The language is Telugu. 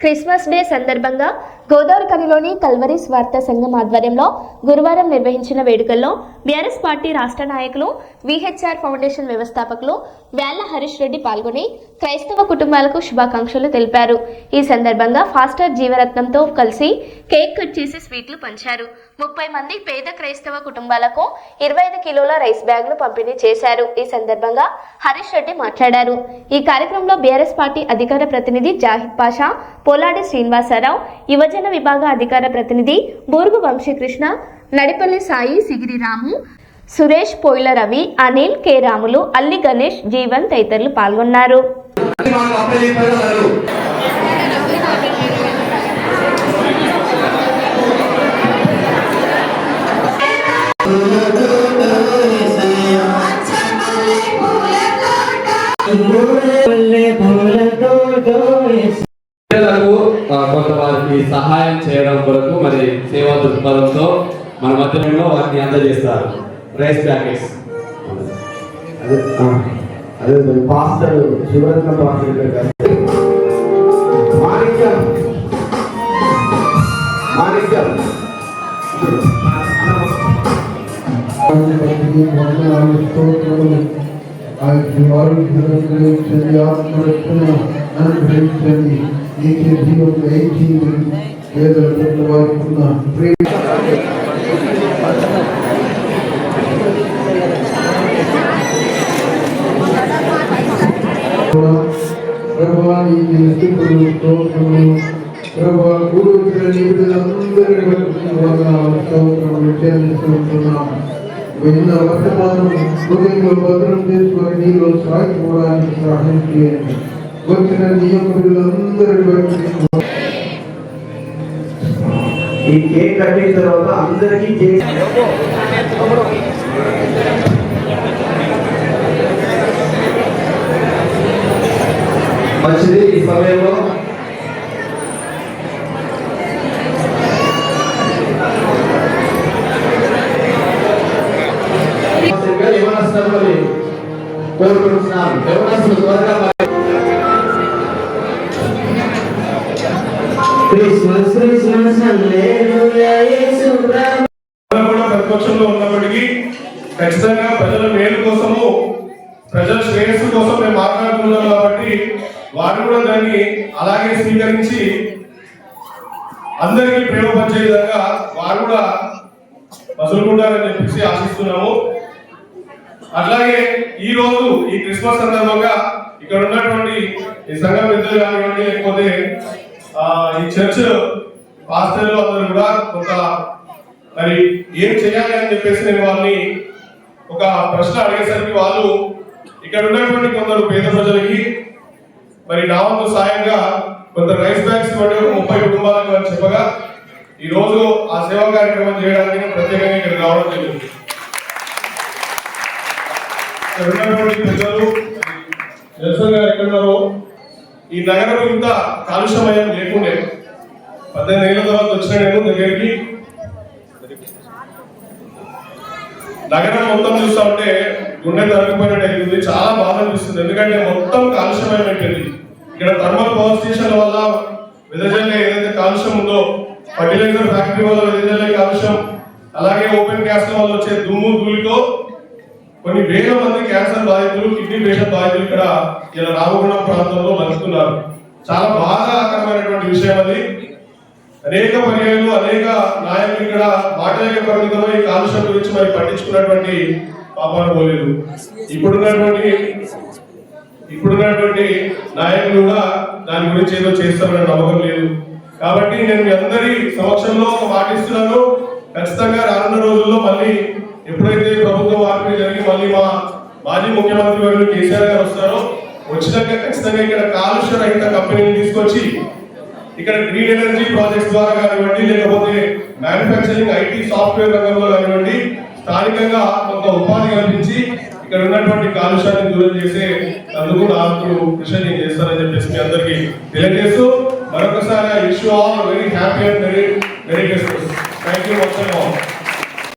క్రిస్మస్ డే సందర్భంగా గోదావరి కనిలోని కల్వరి స్వార్థ సంఘం ఆధ్వర్యంలో గురువారం నిర్వహించిన వేడుకల్లో బీఆర్ఎస్ పార్టీ రాష్ట్ర నాయకులు విహెచ్ఆర్ ఫౌండేషన్ వ్యవస్థాపకులు వేళ్ళ హరీష్ రెడ్డి పాల్గొని క్రైస్తవ కుటుంబాలకు శుభాకాంక్షలు తెలిపారు. ఈ సందర్భంగా ఫాస్టర్ జీవరత్నంతో కలిసి కేక్ కట్ చేసి స్వీట్లు పంచారు. ముప్పై మంది పేద క్రైస్తవ కుటుంబాలకు ఇరవై ఐదు కిలోల రైస్ బ్యాగులు పంపిణీ చేశారు. ఈ సందర్భంగా హరీష్ రెడ్డి మాట్లాడారు. ఈ కార్యక్రమంలో బీఆర్ఎస్ పార్టీ అధికార ప్రతినిధి జాహిద్ పాషా పోలాడి శ్రీనివాసరావు యువజన విభాగ అధికార ప్రతినిధి బూర్గు వంశీకృష్ణ నడిపల్లి సాయి సిగిరి రాము సురేష్ పోయిల రవి అనిల్ కె రాములు అల్లి గణేష్ జీవన్ తదితరులు పాల్గొన్నారు సహాయం చేయడం కొరకు మరి సేవా దృక్పథంతో మన మధ్యలో వారిని అందజేస్తారు. రైస్ ప్యాకెట్స్ అదే ఆ, అదే మరి పాస్టర్ శివరత్న పాస్టర్ గారు మాణిక్యం. మాణిక్యం. అనుగ్రహించండి. నీకే జీవం దయచేయమని పేదల పట్ల వారికి ఉన్న ప్రేమ ప్రభా నీకు స్థితులు స్తోత్రములు ప్రభా గురు నిబిడలందరి వందనాలు స్తోత్రములు చెల్లిస్తున్నాము విన్న వర్తమానం హృదయంలో భద్రం చేసుకొని నీలో సాగిపోవడానికి సహాయం చేయండి వచ్చిన నియమకులందరి బట్టి ఈ కేక్ కట్టిన తర్వాత అందరికీ కేక్ మంచిది ఈ సమయంలో. కోరుకుంటున్నాను. యవనస్తులు త్వరగా క్రిస్మస్ క్రిస్మస్ కూడా ప్రతిపక్షంలో ఉన్నప్పటికీ ఖచ్చితంగా ప్రజల మేలు కోసము ప్రజల శ్రేయస్సు కోసం మేము మాట్లాడుతున్నాం కాబట్టి వారు కూడా దాన్ని అలాగే స్వీకరించి అందరికీ ప్రేమ పంచే విధంగా వారు కూడా మసులుకుంటారని చెప్పేసి ఆశిస్తున్నాము. అట్లాగే ఈ రోజు ఈ క్రిస్మస్ సందర్భంగా ఇక్కడ ఉన్నటువంటి ఈ సంఘ పెద్దలు కానివ్వండి లేకపోతే ఈ చర్చ్ పాస్టర్లు అందరూ కూడా కొంత మరి ఏం చేయాలి అని చెప్పేసి నేను వాళ్ళని ఒక ప్రశ్న అడిగేసరికి వాళ్ళు ఇక్కడ ఉన్నటువంటి కొందరు పేద ప్రజలకి మరి నా వంతు సాయంగా కొంత రైస్ బ్యాగ్స్ ఇవ్వండి ముప్పై కుటుంబాలకు అని చెప్పగా ఈ రోజు ఆ సేవా కార్యక్రమం చేయడానికి ప్రత్యేకంగా ఇక్కడ రావడం జరిగింది. ఉన్నటువంటి పెద్దలు నెల్సన్ గారు ఎక్కడ ఉన్నారో ఈ నగరం ఇంత కాలుష్యమయం లేకుండే. పద్దెనిమిది ఏళ్ళ తర్వాత వచ్చిన నేను దగ్గరికి నగరం మొత్తం చూస్తా ఉంటే గుండె తరగపోయినట్టు అయింది. చాలా బాధ అనిపిస్తుంది. ఎందుకంటే మొత్తం కాలుష్యమయం అయిపోయింది. ఇక్కడ థర్మల్ పవర్ స్టేషన్ వల్ల వెదజల్లే ఏదైతే కాలుష్యం ఉందో ఫర్టిలైజర్ ఫ్యాక్టరీ వల్ల వెదజల్లే కాలుష్యం అలాగే ఓపెన్ గ్యాస్ వల్ల వచ్చే దుమ్ము ధూళితో కొన్ని వేల మంది క్యాన్సర్ బాధితులు కిడ్నీ పేషెంట్ బాధితులు ఇక్కడ ఇలా రామగుణం ప్రాంతంలో బతుకుతున్నారు చాలా బాధాకరమైనటువంటి విషయం అది. అనేక పర్యాయాలు అనేక నాయకులు ఇక్కడ మాటలకే పరిమితమై కాలుష్యం గురించి మరి పట్టించుకున్నటువంటి పాపాలు పోలేదు. ఇప్పుడున్నటువంటి ఇప్పుడున్నటువంటి నాయకులు కూడా దాని గురించి ఏదో చేస్తారనే నమ్మకం లేదు. కాబట్టి నేను మీ అందరి సమక్షంలో ఒక ఖచ్చితంగా రానున్న రోజుల్లో మళ్ళీ ఎప్పుడైతే ప్రభుత్వ మార్పిడి జరిగి మళ్ళీ మా మాజీ ముఖ్యమంత్రి గారు కేసీఆర్ గారు వస్తారో వచ్చినాక ఖచ్చితంగా ఇక్కడ కాలుష్య రహిత కంపెనీని తీసుకొచ్చి ఇక్కడ గ్రీన్ ఎనర్జీ ప్రాజెక్ట్స్ ద్వారా కానివ్వండి లేకపోతే మ్యానుఫ్యాక్చరింగ్ ఐటీ సాఫ్ట్వేర్ రంగంలో కానివ్వండి స్థానికంగా కొంత ఉపాధి కల్పించి ఇక్కడ ఉన్నటువంటి కాలుష్యాన్ని దూరం చేసే అందుకు నాకు కృషి నేను చేస్తానని చెప్పేసి మీ అందరికీ తెలియజేస్తూ మరొకసారి I wish all very happy and very very Christmas Thank you once and.